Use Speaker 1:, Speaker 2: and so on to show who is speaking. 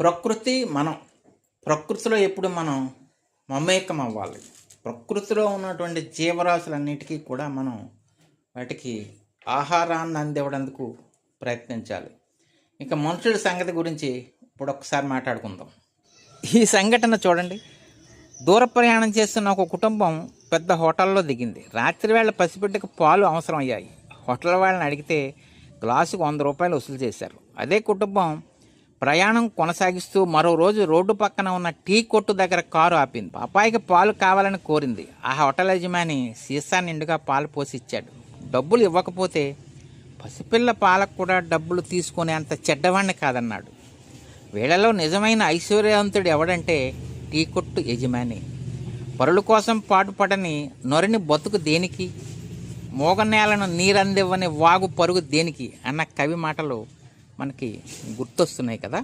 Speaker 1: ప్రకృతి మనం ప్రకృతిలో ఎప్పుడు మనం మమేకం అవ్వాలి. ప్రకృతిలో ఉన్నటువంటి జీవరాశులన్నిటికీ కూడా మనం వాటికి ఆహారాన్ని అందివ్వడానికి ప్రయత్నించాలి. ఇంకా మనుషుల సంగతి గురించి ఇప్పుడు ఒకసారి మాట్లాడుకుందాం. ఈ సంఘటన చూడండి. దూర ప్రయాణం చేస్తున్న ఒక కుటుంబం పెద్ద హోటల్లో దిగింది. రాత్రి వేళ పసిబిడ్డకు పాలు అవసరం అయ్యాయి హోటల్ వాళ్ళని అడిగితే గ్లాసుకు వంద రూపాయలు వసూలు చేశారు. అదే కుటుంబం ప్రయాణం కొనసాగిస్తూ మరో రోజు రోడ్డు పక్కన ఉన్న టీ కొట్టు దగ్గర కారు ఆపింది. పాపాయికి పాలు కావాలని కోరింది. ఆ హోటల్ యజమాని సీసా నిండుగా పాలు పోసి ఇచ్చాడు డబ్బులు ఇవ్వకపోతే పసిపిల్ల పాలకు కూడా డబ్బులు తీసుకునే అంత చెడ్డవాణ్ణి కాదన్నాడు. వీళ్ళలో నిజమైన ఐశ్వర్యవంతుడు ఎవడంటే టీ కొట్టు యజమాని. పరుల కోసం పాటుపడని నొరిని బతుకు దేనికి? మోగనేలను నీరందివ్వని వాగు పరుగు దేనికి? అన్న కవి మాటలు మనకి గుర్తొస్తున్నాయి కదా?